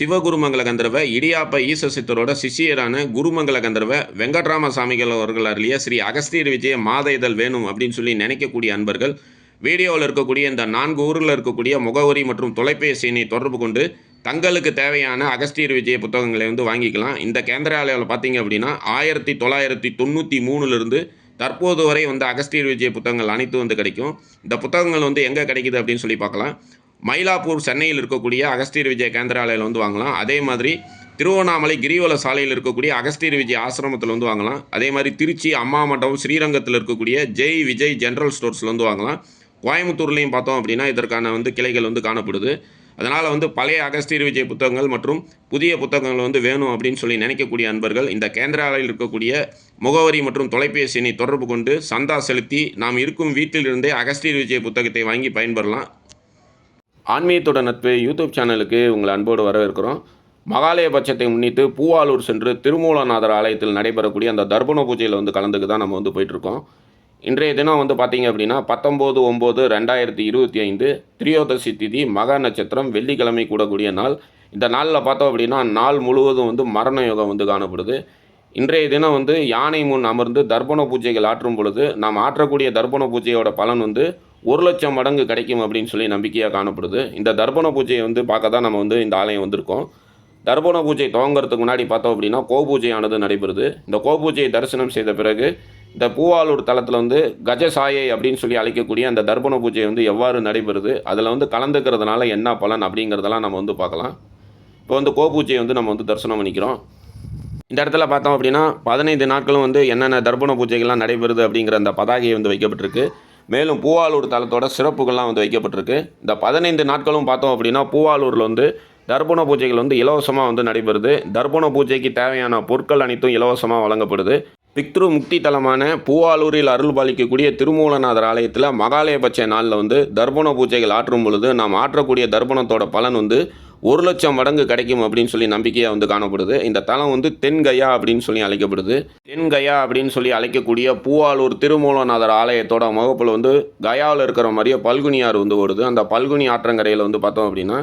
சிவகுருமங்கல கந்தர்வ இடியாப்ப ஈச சித்தரோட சிஷியரான குருமங்கல கந்தர்வ வெங்கட்ராம சாமிகள் அவர்கள் அருளிய ஸ்ரீ அகஸ்தீர் விஜய மாத இதழ் வேணும் அப்படின்னு சொல்லி நினைக்கக்கூடிய அன்பர்கள் வீடியோவில் இருக்கக்கூடிய இந்த நான்கு ஊரில் இருக்கக்கூடிய முகவரி மற்றும் தொலைபேசியினை தொடர்பு கொண்டு தங்களுக்கு தேவையான அகஸ்தீர் விஜய புத்தகங்களை வந்து வாங்கிக்கலாம். இந்த கேந்திராலயாவில் பார்த்தீங்க அப்படின்னா ஆயிரத்தி தொள்ளாயிரத்தி தொண்ணூற்றி மூணுலேருந்து தற்போது வரை வந்து அகஸ்தீர் விஜய புத்தகங்கள் அனைத்து வந்து கிடைக்கும். இந்த புத்தகங்கள் வந்து எங்கே கிடைக்குது அப்படின்னு சொல்லி பார்க்கலாம் மயிலாப்பூர் சென்னையில் இருக்கக்கூடிய அகஸ்தீர் விஜய கேந்திராலயில் வந்து வாங்கலாம். அதே மாதிரி திருவண்ணாமலை கிரிவல சாலையில் இருக்கக்கூடிய அகஸ்தீர் விஜய் ஆசிரமத்தில் வந்து வாங்கலாம். அதே மாதிரி திருச்சி அம்மா மண்டபம் ஸ்ரீரங்கத்தில் இருக்கக்கூடிய ஜெய் விஜய் ஜென்ரல் ஸ்டோர்ஸில் வந்து வாங்கலாம். கோயம்புத்தூர்லேயும் பார்த்தோம் அப்படின்னா இதற்கான வந்து கிளைகள் வந்து காணப்படுது. அதனால் வந்து பழைய அகஸ்தீர் விஜய் புத்தகங்கள் மற்றும் புதிய புத்தகங்கள் வந்து வேணும் அப்படின்னு சொல்லி நினைக்கக்கூடிய அன்பர்கள் இந்த கேந்திராலையில் இருக்கக்கூடிய முகவரி மற்றும் தொலைபேசி எண்ணை தொடர்பு கொண்டு சந்தா செலுத்தி நாம் இருக்கும் வீட்டிலிருந்தே அகஸ்தீர் விஜய் புத்தகத்தை வாங்கி பயன்பெறலாம். ஆன்மீகத்துடன் நட்பு யூடியூப் சேனலுக்கு உங்களை அன்போடு வரவேற்கிறோம். மகாலய பட்சத்தை முன்னிட்டு பூவாலூர் சென்று திருமூலநாதர் ஆலயத்தில் நடைபெறக்கூடிய அந்த தர்ப்பண பூஜையில் வந்து கலந்துக்கு தான் நம்ம வந்து போயிட்டுருக்கோம். இன்றைய தினம் வந்து பார்த்தீங்க அப்படின்னா பத்தொம்போது ஒம்பது ரெண்டாயிரத்தி இருபத்தி ஐந்து திரியோதசி திதி மகா நட்சத்திரம் வெள்ளிக்கிழமை கூடக்கூடிய நாள். இந்த நாளில் பார்த்தோம் அப்படின்னா நாள் முழுவதும் வந்து மரண யோகம் வந்து காணப்படுது. இன்றைய தினம் வந்து யானை முன் அமர்ந்து தர்ப்பண பூஜைகள் ஆற்றும் பொழுது நாம் ஆற்றக்கூடிய தர்ப்பண பூஜையோட பலன் வந்து ஒரு லட்சம் மடங்கு கிடைக்கும் அப்படின்னு சொல்லி நம்பிக்கையாக காணப்படுது. இந்த தர்ப்பண பூஜையை வந்து பார்க்க தான் நம்ம வந்து இந்த ஆலயம் வந்திருக்கோம். தர்ப்பண பூஜை துவங்கிறதுக்கு முன்னாடி பார்த்தோம் அப்படின்னா கோபூஜையானது நடைபெறுது. இந்த கோபூஜையை தரிசனம் செய்த பிறகு இந்த பூவாலூர் தளத்தில் வந்து கஜசாயை அப்படின்னு சொல்லி அழைக்கக்கூடிய அந்த தர்ப்பண பூஜை வந்து எவ்வாறு நடைபெறுது அதில் வந்து கலந்துக்கிறதுனால என்ன பலன் அப்படிங்கிறதெல்லாம் நம்ம வந்து பார்க்கலாம். இப்போ வந்து கோபூஜையை வந்து நம்ம வந்து தரிசனம் பண்ணிக்கிறோம். இந்த இடத்துல பார்த்தோம் அப்படின்னா பதினைந்து நாட்களும் வந்து என்னென்ன தர்ப்பண பூஜைகள்லாம் நடைபெறுது அப்படிங்கிற அந்த பதாகையை வந்து வைக்கப்பட்டிருக்கு. மேலும் பூவாலூர் தலத்தோட சிறப்புகள்லாம் வந்து வைக்கப்பட்டிருக்கு. இந்த பதினைந்து நாட்களும் பார்த்தோம் அப்படின்னா பூவாலூரில் வந்து தர்ப்பண பூஜைகள் வந்து இலவசமாக வந்து நடைபெறுது. தர்ப்பண பூஜைக்கு தேவையான பொருட்கள் அனைத்தும் இலவசமாக வழங்கப்படுது. பிக்ரு முக்தி தலமான பூவாலூரில் அருள் பாலிக்கக்கூடிய திருமூலநாதர் ஆலயத்தில் மகாலயபட்ச நாளில் வந்து தர்ப்பண பூஜைகள் ஆற்றும் பொழுது நாம் ஆற்றக்கூடிய தர்ப்பணத்தோட பலன் வந்து ஒரு லட்சம் மடங்கு கிடைக்கும் அப்படின்னு சொல்லி நம்பிக்கையாக வந்து காணப்படுது. இந்த தலம் வந்து தென்கயா அப்படின்னு சொல்லி அழைக்கப்படுது. தென்கையா அப்படின்னு சொல்லி அழைக்கக்கூடிய பூவாலூர் திருமூலநாதர் ஆலயத்தோட முகப்பில் வந்து கயாவில் இருக்கிற மாதிரியே பல்குனி ஆறு வந்து ஓடுது. அந்த பல்குனி ஆற்றங்கரையில் வந்து பார்த்தோம் அப்படின்னா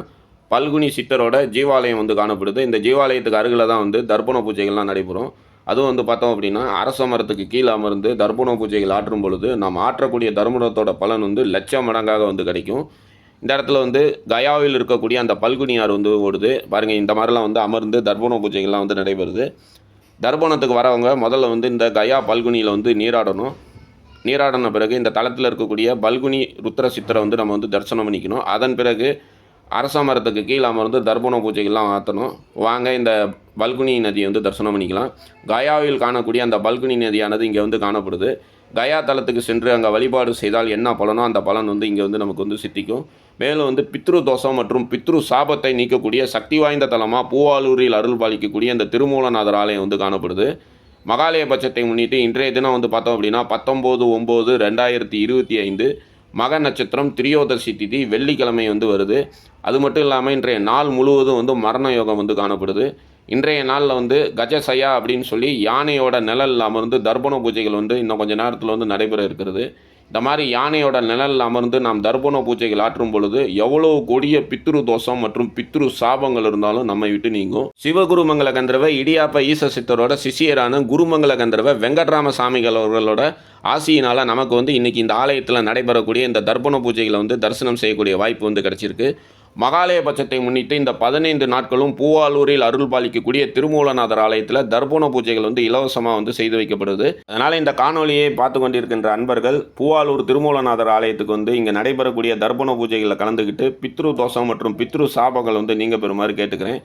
பல்குனி சித்தரோட ஜீவாலயம் வந்து காணப்படுது. இந்த ஜீவாலயத்துக்கு அருகில் தான் வந்து தர்ப்பண பூஜைகள்லாம் நடைபெறும். அதுவும் வந்து பார்த்தோம் அப்படின்னா அரச மரத்துக்கு கீழே அமர்ந்து தர்ப்பண பூஜைகள் ஆற்றும் பொழுது நாம் ஆற்றக்கூடிய தர்மணத்தோட பலன் வந்து லட்சம் மடங்காக வந்து கிடைக்கும். இந்த இடத்துல வந்து கயாவில் இருக்கக்கூடிய அந்த பல்குனியார் வந்து ஓடுது. பாருங்கள் இந்த மாதிரிலாம் வந்து அமர்ந்து தர்ப்பண பூஜைகள்லாம் வந்து நடைபெறுது. தர்ப்பணத்துக்கு வரவங்க முதல்ல வந்து இந்த கயா பல்குனியில் வந்து நீராடணும். நீராடின பிறகு இந்த தளத்தில் இருக்கக்கூடிய பல்குனி ருத்ர சித்தரை வந்து நம்ம வந்து தரிசனம் பண்ணிக்கணும். அதன் பிறகு அரச மரத்துக்கு கீழே அமர்ந்து தர்ப்பண பூஜைகள்லாம் ஆற்றணும் வாங்க இந்த பல்குனி நதியை வந்து தரிசனம் பண்ணிக்கலாம். கயாவில் காணக்கூடிய அந்த பல்குனி நதியானது இங்கே வந்து காணப்படுது. கயா தலத்துக்கு சென்று அங்கே வழிபாடு செய்தால் என்ன பலனோ அந்த பலன் வந்து இங்கே வந்து நமக்கு வந்து சித்திக்கும். மேலும் வந்து பித்ரு தோஷம் மற்றும் பித்ரு சாபத்தை நீக்கக்கூடிய சக்தி வாய்ந்த தலமாக பூவாலூரில் அருள் பாலிக்கக்கூடிய இந்த திருமூலநாதர் ஆலயம் வந்து காணப்படுது. மகாலய பட்சத்தை முன்னிட்டு இன்றைய தினம் வந்து பார்த்தோம் அப்படின்னா பத்தொம்போது ஒம்பது ரெண்டாயிரத்தி இருபத்தி ஐந்து மக நட்சத்திரம் திரியோதசி திதி வெள்ளிக்கிழமை வந்து வருது. அது மட்டும் இல்லாமல் இன்றைய நாள் முழுவதும் வந்து மரண யோகம் வந்து காணப்படுது. இன்றைய நாளில் வந்து கஜசயா அப்படின்னு சொல்லி யானையோட நிழல் அமர்ந்து தர்ப்பண பூஜைகள் வந்து இன்னும் கொஞ்சம் நேரத்தில் வந்து நடைபெற இருக்கிறது. இந்த மாதிரி யானையோட நிழல் அமர்ந்து நாம் தர்ப்பண பூஜைகள் ஆற்றும் பொழுது எவ்வளோ கொடிய பித்ரு தோஷம் மற்றும் பித்ரு சாபங்கள் இருந்தாலும் நம்மை விட்டு நீங்கும். சிவகுருமங்கல கந்தரவை இடியாப்ப ஈச சித்தரோட சிஷியரான குருமங்கல கந்தரவை வெங்கட்ராம சாமிகள் அவர்களோட ஆசியினால் நமக்கு வந்து இன்றைக்கி இந்த ஆலயத்தில் நடைபெறக்கூடிய இந்த தர்ப்பண பூஜைகளை வந்து தரிசனம் செய்யக்கூடிய வாய்ப்பு வந்து கிடச்சிருக்கு. மகாலய பட்சத்தை முன்னிட்டு இந்த பதினைந்து நாட்களும் பூவாலூரில் அருள் பாலிக்கக்கூடிய திருமூலநாதர் ஆலயத்தில் தர்ப்பண பூஜைகள் வந்து இலவசமாக வந்து செய்து வைக்கப்படுது. அதனால் இந்த காணொலியை பார்த்து கொண்டிருக்கின்ற அன்பர்கள் பூவாலூர் திருமூலநாதர் ஆலயத்துக்கு வந்து இங்கே நடைபெறக்கூடிய தர்ப்பண பூஜைகளில் கலந்துக்கிட்டு பித்ரு தோஷம் மற்றும் பித்ரு சாபங்கள் வந்து நீங்கள் பெறுமாறு கேட்டுக்கிறேன்.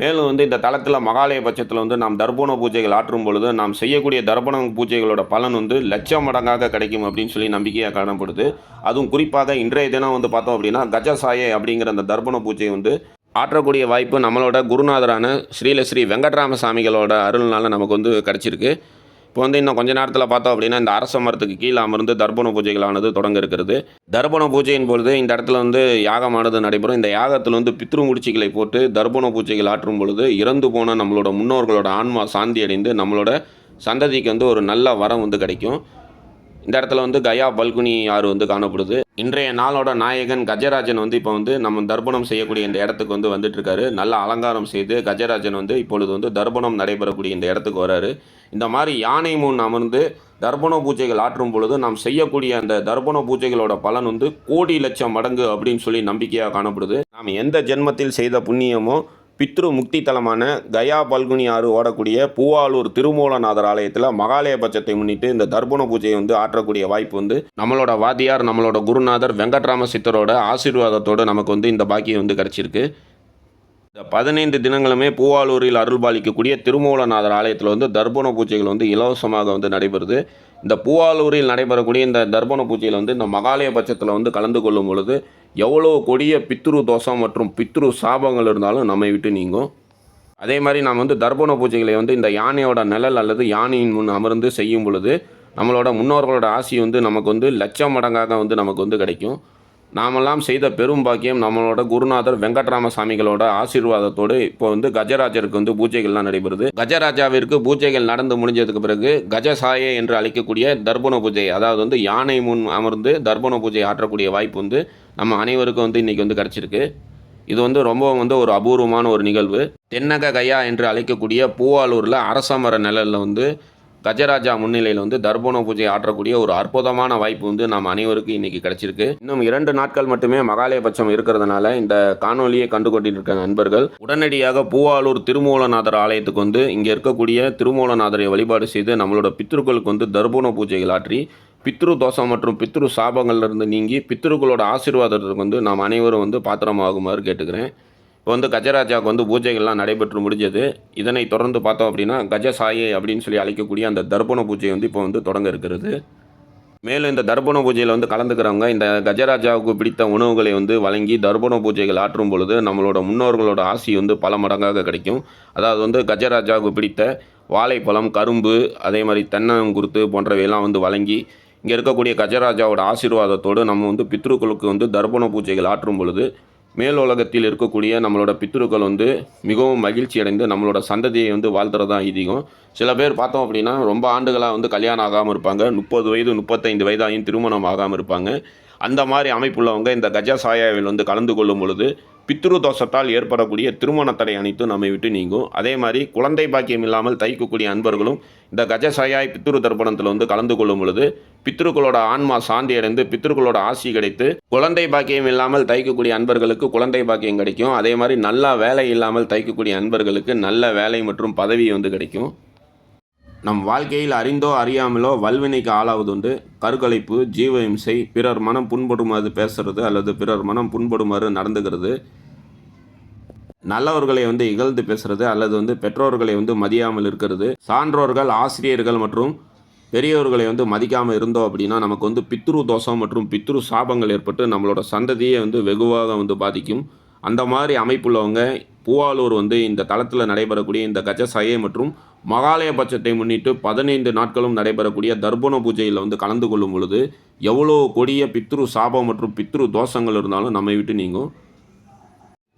மேலும் வந்து இந்த தளத்தில் மகாலய பட்சத்தில் வந்து நாம் தர்ப்பண பூஜைகள் ஆற்றும் பொழுது நாம் செய்யக்கூடிய தர்ப்பண பூஜைகளோட பலன் வந்து லட்சம் மடங்காக கிடைக்கும் அப்படின்னு சொல்லி நம்பிக்கையாக காணப்படுது. அதுவும் குறிப்பாக இன்றைய தினம் வந்து பார்த்தோம் அப்படின்னா கஜசாயை அப்படிங்கிற அந்த தர்ப்பண பூஜை வந்து ஆற்றக்கூடிய வாய்ப்பு நம்மளோட குருநாதரான ஸ்ரீலஸ்ரீ வெங்கட்ராம சாமிகளோட அருள்னால நமக்கு வந்து கிடச்சிருக்கு. இப்போ வந்து இன்னும் கொஞ்ச நேரத்தில் பார்த்தோம் அப்படின்னா இந்த அரச மரத்துக்கு கீழே அமர்ந்து தர்ப்பண பூஜைகளானது தொடங்க இருக்கிறது. தர்ப்பண பூஜையின் பொழுது இந்த இடத்துல வந்து யாகமானது நடைபெறும். இந்த யாகத்தில் வந்து பித்ரு போட்டு தர்ப்பண பூஜைகள் ஆற்றும் பொழுது இறந்து போன நம்மளோட முன்னோர்களோட ஆன்மா சாந்தி அடைந்து நம்மளோட சந்ததிக்கு வந்து ஒரு நல்ல வரம் வந்து கிடைக்கும். இந்த இடத்துல வந்து கயா பல்குனி ஆறு வந்து காணப்படுது. இன்றைய நாளோட நாயகன் கஜராஜன் வந்து இப்போ வந்து நம்ம தர்ப்பணம் செய்யக்கூடிய இந்த இடத்துக்கு வந்து வந்துட்டு இருக்காரு நல்ல அலங்காரம் செய்து கஜராஜன் வந்து இப்பொழுது வந்து தர்ப்பணம் நடைபெறக்கூடிய இந்த இடத்துக்கு வராரு. இந்த மாதிரி யானை முன் அமர்ந்து தர்ப்பண பூஜைகள் ஆற்றும் பொழுது நாம் செய்யக்கூடிய அந்த தர்ப்பண பூஜைகளோட பலன் வந்து கோடி லட்சம் மடங்கு அப்படின்னு சொல்லி நம்பிக்கையாக காணப்படுது. நாம் எந்த ஜென்மத்தில் செய்த புண்ணியமோ பித்ரு முக்தி தலமான கயா பல்குனி ஆறு ஓடக்கூடிய பூவாலூர் திருமூலநாதர் ஆலயத்தில் மகாலயபட்சத்தை முன்னிட்டு இந்த தர்ப்பண பூஜையை வந்து ஆற்றக்கூடிய வாய்ப்பு வந்து நம்மளோட வாத்தியார் நம்மளோட குருநாதர் வெங்கட்ராம சித்தரோட ஆசீர்வாதத்தோடு நமக்கு வந்து இந்த பாக்கியம் வந்து கிடச்சிருக்கு. இந்த பதினைந்து தினங்களுமே பூவாலூரில் அருள்பாலிக்கக்கூடிய திருமூலநாதர் ஆலயத்தில் வந்து தர்ப்பண பூஜைகள் வந்து இலவசமாக வந்து நடைபெறுது. இந்த பூவாலூரில் நடைபெறக்கூடிய இந்த தர்ப்பண பூஜையில் வந்து இந்த மகாலய பட்சத்தில் வந்து கலந்து கொள்ளும் பொழுது எவ்வளோ கொடிய பித்ரு தோஷம் மற்றும் பித்ரு சாபங்கள் இருந்தாலும் நம்மை விட்டு நீங்கும். அதே மாதிரி நாம் வந்து தர்ப்பண பூஜைகளை வந்து இந்த யானையோட நிழல் அல்லது யானையின் முன் அமர்ந்து செய்யும் பொழுது நம்மளோட முன்னோர்களோட ஆசி வந்து நமக்கு வந்து லட்சம் மடங்காக வந்து நமக்கு வந்து கிடைக்கும். நாமெல்லாம் செய்த பெரும் பாக்கியம் நம்மளோட குருநாதர் வெங்கட்ராம சாமிகளோட ஆசீர்வாதத்தோடு இப்போ வந்து கஜராஜருக்கு வந்து பூஜைகள்லாம் நடைபெறுது. கஜராஜாவிற்கு பூஜைகள் நடந்து முடிஞ்சதுக்கு பிறகு கஜசாயை என்று அழைக்கக்கூடிய தர்பண பூஜை அதாவது வந்து யானை முன் அமர்ந்து தர்பண பூஜை ஆற்றக்கூடிய வாய்ப்பு வந்து நம்ம அனைவருக்கும் வந்து இன்றைக்கி வந்து கிடச்சிருக்கு. இது வந்து ரொம்பவும் வந்து ஒரு அபூர்வமான ஒரு நிகழ்வு. தென்னக கயா என்று அழைக்கக்கூடிய பூவாலூரில் அரச மர நிழலில் வந்து கஜராஜா முன்னிலையில் வந்து தர்ப்பண பூஜை ஆற்றக்கூடிய ஒரு அற்புதமான வாய்ப்பு வந்து நாம் அனைவருக்கும் இன்றைக்கி கிடச்சிருக்கு. இன்னும் இரண்டு நாட்கள் மட்டுமே மகாலயபட்சம் இருக்கிறதுனால இந்த காணொலியை கண்டு கொண்டிருக்க நண்பர்கள் உடனடியாக பூவாலூர் திருமூலநாதர் ஆலயத்துக்கு வந்து இங்கே இருக்கக்கூடிய திருமூலநாதரை வழிபாடு செய்து நம்மளோட பித்ருக்களுக்கு வந்து தர்ப்பண பூஜைகள் ஆற்றி பித்ரு தோஷம் மற்றும் பித்ரு சாபங்கள்லேருந்து நீங்கி பித்ருக்களோட ஆசீர்வாதத்துக்கு வந்து நாம் அனைவரும் வந்து பாத்திரமாகுமாறு கேட்டுக்கிறேன். இப்போ வந்து கஜராஜாவுக்கு வந்து பூஜைகள்லாம் நடைபெற்று முடிஞ்சது. இதனை தொடர்ந்து பார்த்தோம் அப்படின்னா கஜசாயை அப்படின்னு சொல்லி அழைக்கக்கூடிய அந்த தர்ப்பண பூஜை வந்து இப்போ வந்து தொடங்க இருக்கிறது. மேலும் இந்த தர்ப்பண பூஜையில் வந்து கலந்துக்கிறவங்க இந்த கஜராஜாவுக்கு பிடித்த உணவுகளை வந்து வழங்கி தர்ப்பண பூஜைகள் ஆற்றும் பொழுது நம்மளோட முன்னோர்களோட ஆசி வந்து பல மடங்காக கிடைக்கும். அதாவது வந்து கஜராஜாவுக்கு பிடித்த வாழைப்பழம் கரும்பு அதே மாதிரி தென்னங்குருத்து போன்றவையெல்லாம் வந்து வழங்கி இங்கே இருக்கக்கூடிய கஜராஜாவோட ஆசீர்வாதத்தோடு நம்ம வந்து பித்ருக்களுக்கு வந்து தர்ப்பண பூஜைகள் ஆற்றும் பொழுது மேல் உலகத்தில் இருக்கக்கூடிய நம்மளோட பித்ருக்கள் வந்து மிகவும் மகிழ்ச்சி அடைந்து நம்மளோட சந்ததியை வந்து வாழ்த்துறதா ஐதீகம். சில பேர் பார்த்தோம் அப்படின்னா ரொம்ப ஆண்டுகளாக வந்து கல்யாணம் ஆகாமல் இருப்பாங்க. முப்பது வயது முப்பத்தைந்து வயதாயும் திருமணம் ஆகாமல் இருப்பாங்க. அந்த மாதிரி அமைப்புள்ளவங்க இந்த கஜ சாயாவில் வந்து கலந்து கொள்ளும் பொழுது பித்ரு தோஷத்தால் ஏற்படக்கூடிய திருமண தடை அனைத்தும் நம்மை விட்டு நீங்கும். அதே மாதிரி குழந்தை பாக்கியம் இல்லாமல் தைக்கக்கூடிய அன்பர்களும் இந்த கஜசயாய் பித்ரு தர்ப்பணத்தில் வந்து கலந்து கொள்ளும் பொழுது பித்ருக்களோட ஆன்மா சாந்தி அடைந்து பித்ருக்களோட ஆசி கிடைத்து குழந்தை பாக்கியம் இல்லாமல் தைக்கக்கூடிய அன்பர்களுக்கு குழந்தை பாக்கியம் கிடைக்கும். அதே மாதிரி நல்லா வேலை இல்லாமல் தைக்கக்கூடிய அன்பர்களுக்கு நல்ல வேலை மற்றும் பதவி வந்து கிடைக்கும். நம் வாழ்க்கையில் அறிந்தோ அறியாமலோ வல்வினைக்கு ஆளாவதுண்டு. கருக்கலைப்பு ஜீவ இம்சை பிறர் மனம் புண்படுமாறு பேசுறது அல்லது பிறர் மனம் புண்படுமாறு நடந்துக்கிறது நல்லவர்களை வந்து இகழ்ந்து பேசுறது அல்லது வந்து பெற்றோர்களை வந்து மதியாமல் இருக்கிறது. சான்றோர்கள் ஆசிரியர்கள் மற்றும் பெரியவர்களை வந்து மதிக்காமல் இருந்தோம் அப்படின்னா நமக்கு வந்து பித்ரு தோஷம் மற்றும் பித்ரு சாபங்கள் ஏற்பட்டு நம்மளோட சந்ததியை வந்து வெகுவாக வந்து பாதிக்கும். அந்த மாதிரி அமைப்புள்ளவங்க பூவாலூர் வந்து இந்த தளத்தில் நடைபெறக்கூடிய இந்த கஜசாயை மற்றும் மகாலயபட்சத்தை முன்னிட்டு பதினைந்து நாட்களும் நடைபெறக்கூடிய தர்ப்பண பூஜையில் வந்து கலந்து கொள்ளும் பொழுது எவ்வளோ கொடிய பித்ரு சாபம் மற்றும் பித்ரு தோஷங்கள் இருந்தாலும் நம்மை விட்டு நீங்கும்.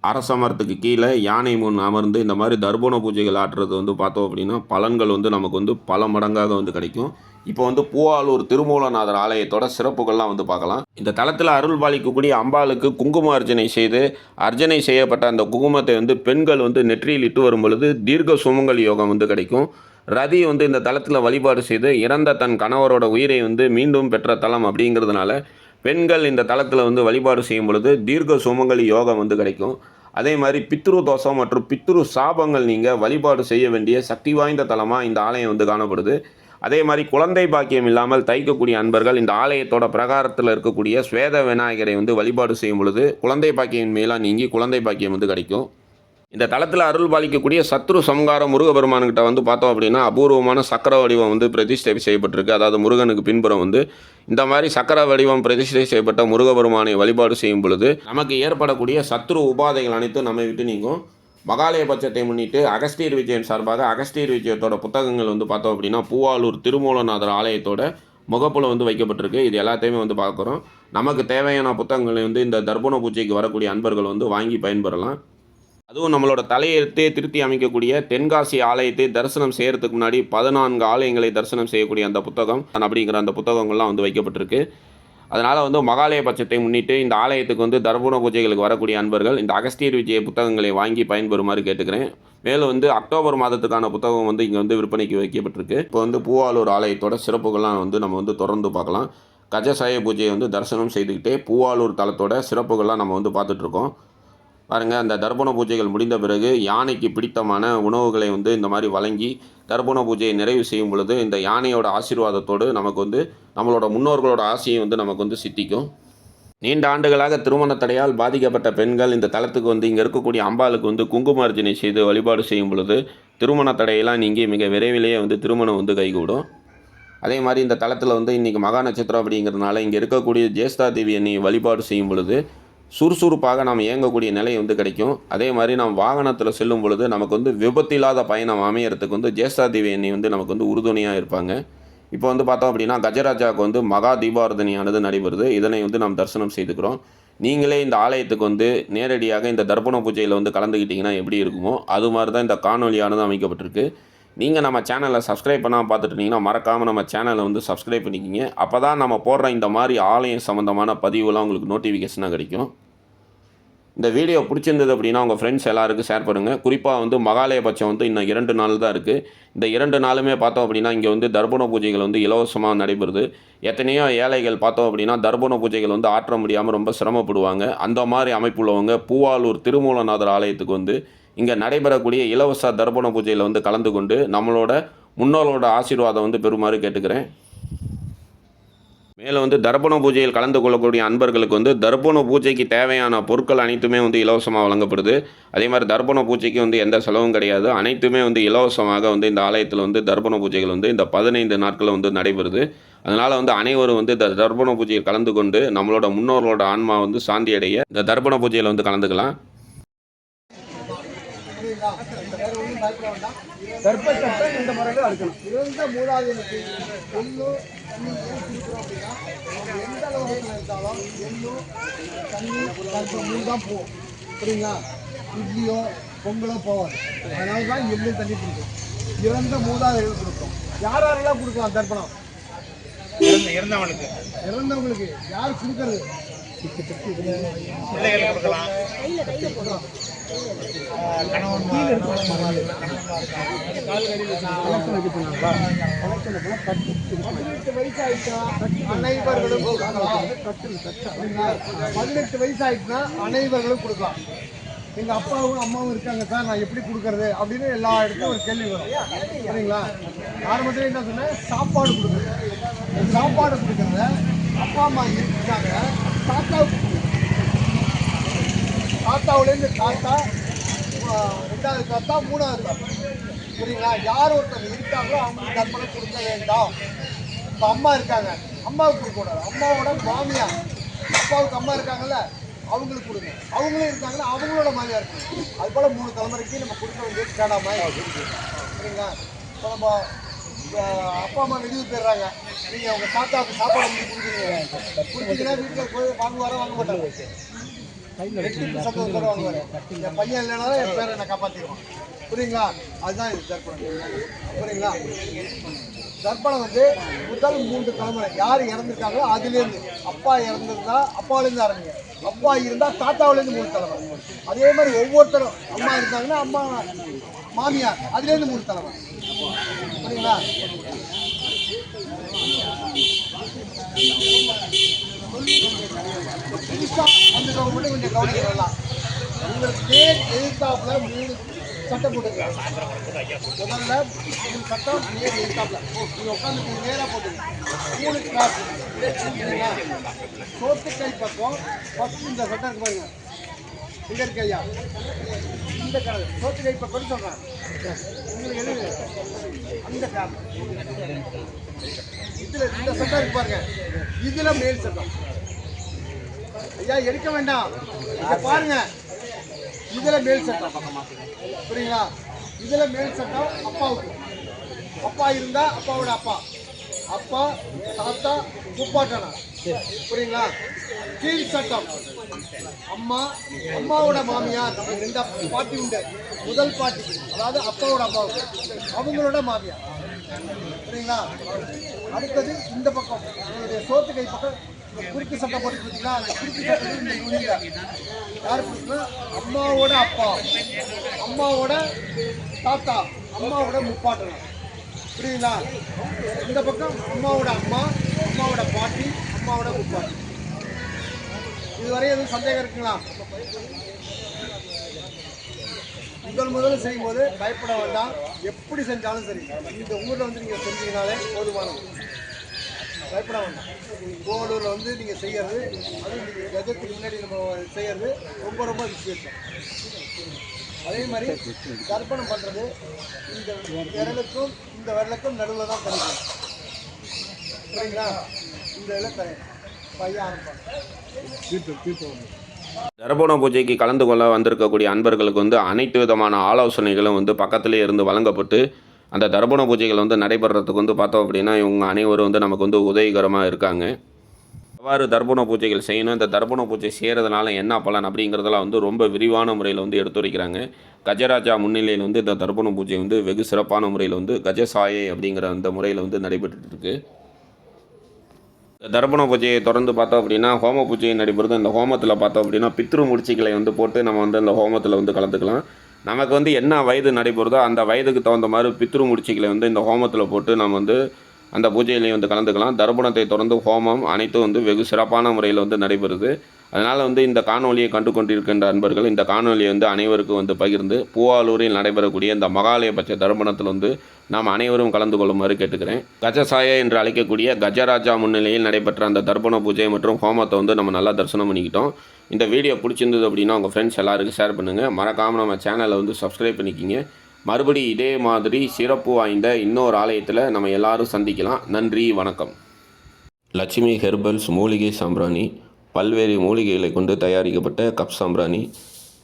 அரசமரத்துக்கு கீழே யானை முன் அமர்ந்து இந்த மாதிரி தர்ப்பண பூஜைகள் ஆட்டுறது வந்து பார்த்தோம் அப்படின்னா பலன்கள் வந்து நமக்கு வந்து பல மடங்காக வந்து கிடைக்கும். இப்போ வந்து பூவாலூர் திருமூலநாதர் ஆலயத்தோட சிறப்புகள்லாம் வந்து பார்க்கலாம். இந்த தளத்தில் அருள் பாலிக்கக்கூடிய அம்பாளுக்கு குங்கும அர்ச்சனை செய்து அர்ச்சனை செய்யப்பட்ட அந்த குங்குமத்தை வந்து பெண்கள் வந்து நெற்றியில் இட்டு வரும் பொழுது தீர்க்க சுமங்கல் யோகம் வந்து கிடைக்கும். ரதி வந்து இந்த தளத்தில் வழிபாடு செய்து இறந்த தன் கணவரோட உயிரை வந்து மீண்டும் பெற்ற தலம் அப்படிங்கிறதுனால பெண்கள் இந்த தளத்தில் வந்து வழிபாடு செய்யும் பொழுது தீர்க்க சுமங்கலி யோகம் வந்து கிடைக்கும். அதே மாதிரி பித்ரு தோஷம் மற்றும் பித்ரு சாபங்கள் நீங்கள் வழிபாடு செய்ய வேண்டிய சக்தி வாய்ந்த தலமாக இந்த ஆலயம் வந்து காணப்படுது. அதே மாதிரி குழந்தை பாக்கியம் இல்லாமல் தைக்கக்கூடிய அன்பர்கள் இந்த ஆலயத்தோட பிரகாரத்தில் இருக்கக்கூடிய ஸ்வேத விநாயகரை வந்து வழிபாடு செய்யும் பொழுது குழந்தை பாக்கியம் மேலாக நீங்கி குழந்தை பாக்கியம் வந்து கிடைக்கும். இந்த தளத்தில் அருள் பாலிக்கக்கூடிய சத்ரு சம்ஹார முருகபெருமான்கிட்ட வந்து பார்த்தோம் அப்படின்னா அபூர்வமான சக்கர வடிவம் வந்து பிரதிஷ்டை செய்யப்பட்டிருக்கு. அதாவது முருகனுக்கு பின்புறம் வந்து இந்த மாதிரி சக்கர வடிவம் பிரதிஷ்டை செய்யப்பட்ட முருகபெருமானை வழிபாடு செய்யும் பொழுது நமக்கு ஏற்படக்கூடிய சத்ரு உபாதைகள் அனைத்தும் நம்மை விட்டு நீங்கும். மகாலயபட்சத்தை முன்னிட்டு அகஸ்தீர் விஜயன் சார்பாக அகஸ்தீர் விஜயத்தோட புத்தகங்கள் வந்து பார்த்தோம் அப்படின்னா பூவாலூர் திருமூலநாதர் ஆலயத்தோட முகப்புல வந்து வைக்கப்பட்டிருக்கு. இது எல்லாத்தையுமே வந்து பார்க்குறோம். நமக்கு தேவையான புத்தகங்களை வந்து இந்த தர்ப்பண பூஜைக்கு வரக்கூடிய அன்பர்கள் வந்து வாங்கி பயன்பெறலாம். அதுவும் நம்மளோட தலையெழுத்தே திருத்தி அமைக்கக்கூடிய தென்காசி ஆலயத்தை தரிசனம் செய்கிறதுக்கு முன்னாடி பதினான்கு ஆலயங்களை தரிசனம் செய்யக்கூடிய அந்த புத்தகம் அப்படிங்கிற அந்த புத்தகங்கள்லாம் வந்து வைக்கப்பட்டிருக்கு. அதனால் வந்து மகாலய பட்சத்தை முன்னிட்டு இந்த ஆலயத்துக்கு வந்து தர்பூண பூஜைகளுக்கு வரக்கூடிய அன்பர்கள் இந்த அகஸ்தியர் விஜய புத்தகங்களை வாங்கி பயன்பெறுமாறு கேட்டுக்கிறேன். மேலும் வந்து அக்டோபர் மாதத்துக்கான புத்தகம் வந்து இங்கே வந்து விற்பனைக்கு வைக்கப்பட்டிருக்கு. இப்போ வந்து பூவாலூர் ஆலயத்தோட சிறப்புகள்லாம் வந்து நம்ம வந்து தொடர்ந்து பார்க்கலாம். கஜசாய பூஜையை வந்து தரிசனம் செய்துக்கிட்டே பூவாலூர் தலத்தோட சிறப்புகள்லாம் நம்ம வந்து பார்த்துட்ருக்கோம் பாருங்கள் அந்த தர்ப்பண பூஜைகள் முடிந்த பிறகு யானைக்கு பிடித்தமான உணவுகளை வந்து இந்த மாதிரி வழங்கி தர்ப்பண பூஜையை நிறைவு செய்யும் பொழுது இந்த யானையோட ஆசீர்வாதத்தோடு நமக்கு வந்து நம்மளோட முன்னோர்களோட ஆசையை வந்து நமக்கு வந்து சித்திக்கும். நீண்ட ஆண்டுகளாக திருமண தடையால் பாதிக்கப்பட்ட பெண்கள் இந்த தலத்துக்கு வந்து இங்கே இருக்கக்கூடிய அம்பாளுக்கு வந்து குங்குமார்ஜனை செய்து வழிபாடு செய்யும் பொழுது திருமண தடையெல்லாம் நீங்கி மிக விரைவிலேயே வந்து திருமணம் வந்து கைகூடும். அதே மாதிரி இந்த தளத்தில் வந்து இன்றைக்கி மகா நட்சத்திரம் அப்படிங்கிறதுனால இங்கே இருக்கக்கூடிய ஜேஷ்டா தேவி அன்னை வழிபாடு செய்யும் பொழுது சுறுசுறுப்பாக நாம் இயங்கக்கூடிய நிலை வந்து கிடைக்கும். அதே மாதிரி நாம் வாகனத்தில் செல்லும் பொழுது நமக்கு வந்து விபத்தில்லாத பயணம் அமையறதுக்கு வந்து ஜேஷ்டா எண்ணெய் வந்து நமக்கு வந்து உறுதுணையாக இருப்பாங்க. இப்போ வந்து பார்த்தோம் அப்படின்னா கஜராஜாவுக்கு வந்து மகா தீபாரதனையானது நடைபெறுது. இதனை வந்து நாம் தரிசனம் செய்துக்கிறோம். நீங்களே இந்த ஆலயத்துக்கு வந்து நேரடியாக இந்த தர்ப்பண பூஜையில் வந்து கலந்துக்கிட்டிங்கன்னா எப்படி இருக்குமோ அது மாதிரி தான் இந்த காணொலியானது அமைக்கப்பட்டிருக்கு. நீங்கள் நம்ம சேனலை சப்ஸ்கிரைப் பண்ணாமல் பார்த்துட்டீங்கன்னா மறக்காமல் நம்ம சேனலை வந்து சப்ஸ்கிரைப் பண்ணிக்கிங்க. அப்போ தான் நம்ம போடுற இந்த மாதிரி ஆலயம் சம்மந்தமான பதிவுலாம் உங்களுக்கு நோட்டிஃபிகேஷனாக கிடைக்கும். இந்த வீடியோ பிடிச்சிருந்தது அப்படின்னா உங்கள் ஃப்ரெண்ட்ஸ் எல்லாருக்கும் ஷேர் பண்ணுங்கள் குறிப்பாக வந்து மகாலய பட்சம் வந்து இன்னும் இரண்டு நாள் தான் இருக்குது இந்த இரண்டு நாளுமே பார்த்தோம் அப்படின்னா இங்கே வந்து தர்ப்பண பூஜைகள் வந்து இலவசமாக நடைபெறுது. எத்தனையோ ஏழைகள் பார்த்தோம் அப்படின்னா தர்ப்பண பூஜைகள் வந்து ஆற்ற முடியாமல் ரொம்ப சிரமப்படுவாங்க. அந்த மாதிரி அமைப்புள்ளவங்க பூவாலூர் திருமூலநாதர் ஆலயத்துக்கு வந்து இங்கே நடைபெறக்கூடிய இலவச தர்ப்பண பூஜையில் வந்து கலந்து கொண்டு நம்மளோட முன்னோர்களோட ஆசீர்வாதம் வந்து பெறுமாறு கேட்டுக்கிறேன். மேலும் வந்து தர்ப்பண பூஜையில் கலந்து கொள்ளக்கூடிய அன்பர்களுக்கு வந்து தர்ப்பண பூஜைக்கு தேவையான பொருட்கள் அனைத்துமே வந்து இலவசமாக வழங்கப்படுது. அதே மாதிரி தர்ப்பண பூஜைக்கு வந்து எந்த செலவும் கிடையாது. அனைத்துமே வந்து இலவசமாக வந்து இந்த ஆலயத்தில் வந்து தர்ப்பண பூஜைகள் வந்து இந்த பதினைந்து நாட்களில் வந்து நடைபெறுது. அதனால் வந்து அனைவரும் வந்து இந்த தர்ப்பண பூஜையில் கலந்து கொண்டு நம்மளோட முன்னோர்களோட ஆன்மா வந்து சாந்தி அடைய இந்த தர்ப்பண பூஜையில் வந்து கலந்துக்கலாம். கர்ப்பச்சட்டை இந்த முறையில் அடுக்கணும் தண்ணி ஏன் கொடுக்குறோம் அப்படின்னா எந்த அளவுக்கு இருந்தாலும் எள்ளு தண்ணி கர்ப்பம் மூணு தான் போகும். புரியுங்களா இட்லியோ பொங்கலோ போகாது. அதனால தான் எள்ளு தண்ணி கொடுக்கும் இறந்த மூதாதைகள் கொடுக்கும் யார் யாரெல்லாம் கொடுக்கலாம் தர்ப்பணம்? இறந்த இறந்தவனுக்கு. இறந்தவங்களுக்கு யார் கொடுக்கறது? பிள்ளைகளுக்கு கொடுக்கலாம். கணவன் பதினெட்டு வயசு அனைவர்களும் கொடுக்கலாம். பதினெட்டு வயசு அனைவர்களும் கொடுக்கலாம் எங்க அப்பாவும் அம்மாவும் இருக்காங்க சார் நான் எப்படி கொடுக்கறது அப்படின்னு எல்லா இடத்துலையும் ஒரு கேள்வி வரும். சரிங்களா? ஆரம்பத்தில் என்ன சொன்னேன்? சாப்பாடு கொடுக்குறது சாப்பாடு கொடுக்கறத அப்பா அம்மா இருக்காங்க தாத்தாவுக்கு தாத்தாவிலேருந்து தாத்தா ரெண்டாவது தாத்தா மூணாவது தாத்தா. சரிங்களா யார் ஒருத்தர் இருக்காங்களோ அவங்களுக்கு தர்ப்பணம் கொடுக்க வேண்டாம். இப்போ அம்மா இருக்காங்க. அம்மாவுக்கு கொடுக்கக்கூடாது அம்மாவோட மாமியார். அப்பாவுக்கு அம்மா இருக்காங்கல்ல அவங்களுக்கு கொடுங்க. அவங்களும் இருக்காங்கன்னா அவங்களோட மாமியார் இருக்கும் அது போல் மூணு தலைமுறைக்கு நம்ம கொடுக்க வேண்டியது கேடாமல் சரிங்களா இப்போ நம்ம அப்பா அம்மா வெளியூர் போயிடுறாங்க. நீங்கள் உங்கள் தாத்தாவுக்கு சாப்பாடு வாங்கி கொடுக்குறீங்க. கொடுத்தீங்கன்னா வீட்டில் போய் வாங்குவாரா வாங்க மாட்டாங்க என் பையன் இல்லைனாலும் என் பேரை என்ன காப்பாற்றிடுவான் புரியுங்களா? அதுதான் இது தர்ப்பணம். புரியுங்களா? தர்ப்பணம் வந்து முதல் மூன்று தலைமுறை யார் இறந்துருக்காங்களோ அதுலேருந்து. அப்பா இறந்துருந்தா அப்பாவிலேருந்து ஆரம்பிங்க. அப்பா இருந்தால் தாத்தாவிலேருந்து மூணு தலைமுறை அதே மாதிரி ஒவ்வொருத்தரும் அம்மா இருந்தாங்கன்னா அம்மா மாமியார் அதுலேருந்து மூணு தலைமுறை புரியுங்களா? புதுசாக வந்துட்டவங்க மட்டும் கொஞ்சம் கவனிக்கலாம் உங்களுக்கு நேர் எதிர்த்தாப்புல மூணு சட்டம் போட்டுக்கலாம். முதல்ல மூணு சட்டம் நேர் எதிர்த்தாப்புல. நீங்கள் உட்காந்து நேராக போட்டுக்கலாம். மூணு கிளாஸ் சோத்து கை பக்கம் இந்த சட்டம் இருக்கு பாருங்க. இங்க இருக்கு ஐயா. இந்த கலர் சோத்து கை பக்கம் சொல்கிறேன் உங்களுக்கு எது அந்த இந்த சட்டம் இருக்கு பாருங்க. இதுல மேல் சட்டம் ஐயா எடுக்க வேண்டாம். பாருங்க. இதுல மேல் சட்டம். புரியுங்களா இதுல மேல் சட்டம் அப்பாவுக்கு. அப்பா இருந்தா அப்பாவோட அப்பா. அப்பா தாத்தா முப்பாட்டனா புரியுங்களா கீழ் சட்டம். அம்மா அம்மாவோட மாமியார் ரெண்டு பாட்டி உண்டு. முதல் பாட்டி. அதாவது அப்பாவோட அம்மாவுக்கு. அவங்களோட மாமியார். புரியுங்களா அடுத்தது இந்த பக்கம். உங்களுடைய சோத்து கை பக்கம் குறுக்கு சட்டை போட்டு பார்த்தீங்களா? அந்த குறுக்கு சட்டை இந்த யார் கொடுத்தா அம்மாவோட அப்பா. அம்மாவோட தாத்தா. அம்மாவோட முப்பாட்டலாம் புரியுங்களா இந்த பக்கம் அம்மாவோட அம்மா அம்மாவோட பாட்டி அம்மாவோட முப்பாட்டி. இதுவரை எதுவும் சந்தேகம் இருக்குங்களா? முதல் முதல்ல செய்யும்போது பயப்பட வேண்டாம். எப்படி செஞ்சாலும் சரி. இந்த ஊரில் வந்து நீங்கள் செஞ்சீங்கனாலே போதுமானது. பயப்பட வேண்டாம் கோவலூரில் வந்து நீங்கள் செய்யறது அது நீங்கள் கஜத்துக்கு முன்னாடி நம்ம செய்யறது ரொம்ப ரொம்ப விசேஷம். அதே மாதிரி தர்ப்பணம் பண்ணுறது இந்த விரலுக்கும் இந்த விரலுக்கும் நடுவில் தான் கிடைக்கும் சரிங்களா இந்த இதில் கிடையாது பையன் ஆரம்பிப்பாங்க தர்ப்பண பூஜைக்கு கலந்து கொள்ள வந்திருக்கக்கூடிய அன்பர்களுக்கு வந்து அனைத்து விதமான ஆலோசனைகளும் வந்து பக்கத்திலே இருந்து வழங்கப்பட்டு அந்த தர்ப்பண பூஜைகள் வந்து நடைபெறத்துக்கு வந்து பார்த்தோம் அப்படின்னா இவங்க அனைவரும் வந்து நமக்கு வந்து உதவிகரமாக இருக்காங்க. எவ்வாறு தர்ப்பண பூஜைகள் செய்யணும் இந்த தர்ப்பண பூஜை செய்கிறதுனால என்ன பலன் அப்படிங்கிறதெல்லாம் வந்து ரொம்ப விரிவான முறையில் வந்து எடுத்துரைக்கிறாங்க. கஜராஜா முன்னிலையில் வந்து இந்த தர்ப்பண பூஜை வந்து வெகு சிறப்பான முறையில் வந்து கஜசாயை அப்படிங்கிற அந்த முறையில் வந்து நடைபெற்றுருக்கு. தர்பண தர்ப்பண பூஜையை தொடர்ந்து பார்த்தோம் அப்படின்னா ஹோம பூஜையை நடைபெறுது. இந்த ஹோமத்தில் பார்த்தோம் அப்படின்னா பித்ரு முடிச்சுக்களை வந்து போட்டு நம்ம வந்து அந்த ஹோமத்தில் வந்து கலந்துக்கலாம். நமக்கு வந்து என்ன வயது நடைபெறுதோ அந்த வயதுக்கு தகுந்த மாதிரி பித்ரு முடிச்சிகளை வந்து இந்த ஹோமத்தில் போட்டு நம்ம வந்து அந்த பூஜையிலையும் வந்து கலந்துக்கலாம். தர்ப்பணத்தை தொடர்ந்து ஹோமம் அனைத்தும் வந்து வெகு சிறப்பான முறையில் வந்து நடைபெறுது. அதனால் வந்து இந்த காணொலியை கண்டு கொண்டிருக்கின்ற அன்பர்கள் இந்த காணொலியை வந்து அனைவருக்கும் வந்து பகிர்ந்து பூவாலூரில் நடைபெறக்கூடிய இந்த மகாலயபட்ச தர்ப்பணத்தில் வந்து நாம் அனைவரும் கலந்து கொள்ளுமாறு கேட்டுக்கிறேன். கஜசாய என்று அழைக்கக்கூடிய கஜராஜா முன்னிலையில் நடைபெற்ற அந்த தர்ப்பண பூஜை மற்றும் ஹோமத்தை வந்து நம்ம நல்லா தரிசனம் பண்ணிக்கிட்டோம். இந்த வீடியோ பிடிச்சிருந்தது அப்படின்னா உங்கள் ஃப்ரெண்ட்ஸ் எல்லாருக்கும் ஷேர் பண்ணுங்கள் மறக்காமல் நம்ம சேனலை வந்து சப்ஸ்கிரைப் பண்ணிக்கிங்க. மறுபடி இதே மாதிரி சிறப்பு வாய்ந்த இன்னொரு ஆலயத்தில் நம்ம எல்லாரும் சந்திக்கலாம். நன்றி வணக்கம். லட்சுமி ஹெர்பல்ஸ் மூலிகை சாம்பிராணி. பல்வேறு மூலிகைகளை கொண்டு தயாரிக்கப்பட்ட கப் சாம்பிராணி.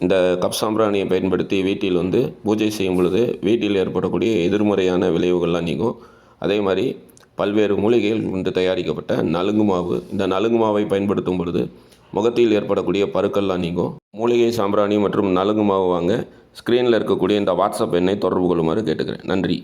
இந்த கப் சாம்பிராணியை பயன்படுத்தி வீட்டில் வந்து பூஜை செய்யும் பொழுது வீட்டில் ஏற்படக்கூடிய எதிர்மறையான விளைவுகள்லாம் நீங்கும். அதே மாதிரி பல்வேறு மூலிகைகள் கொண்டு தயாரிக்கப்பட்ட நலுங்கு மாவு. இந்த நலுங்கு மாவை பயன்படுத்தும் பொழுது முகத்தில் ஏற்படக்கூடிய பருக்கள்லாம் நீங்கும். மூலிகை சாம்பிராணி மற்றும் நலுங்கு மாவு வாங்க ஸ்க்ரீனில் இருக்கக்கூடிய இந்த வாட்ஸ்அப் எண்ணை தொடர்பு கொள்ளுமாறு கேட்டுக்கிறேன். நன்றி.